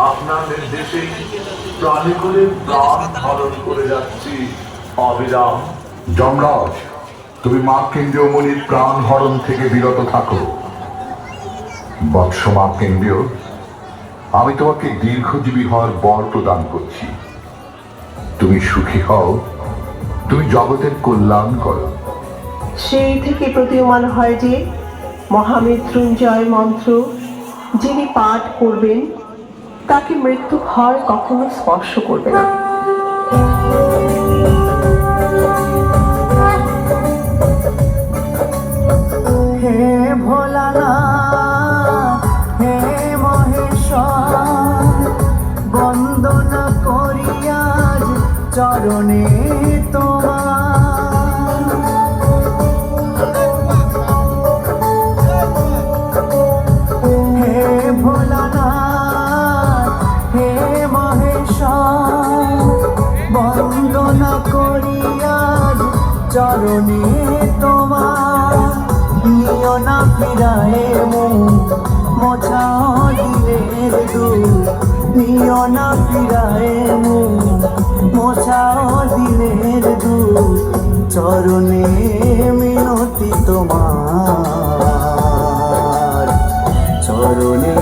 আপনার দেশে প্রাণী করে প্রাণ ধারণ করে যাচ্ছি। অবিরাম। যমরাজ তুমি মা কেন্দ্রীয় মনির প্রাণ হরণ থেকে বিরত থাকো। বৎস মা কেন্দ্রীয় আমি তোমাকে দীর্ঘজীবী হওয়ার বর প্রদান করছি। তুমি সুখী হও তুমি জগতের কল্যাণ করো। সেই থেকে প্রতীয়মান হয় যে মহামৃত্যুঞ্জয় মন্ত্র যিনি পাঠ করবেন তাকে মৃত্যু ভয় কখনো স্পর্শ করবে না। চরণে তোমার কামনা করিয়া চরণে তোমার। নিও না ফিরায়ে মোছা দিলের দূর নিয় না ফিরায়ে মোছা দিলের দূর চরণে মিনতি তোমার। চরণে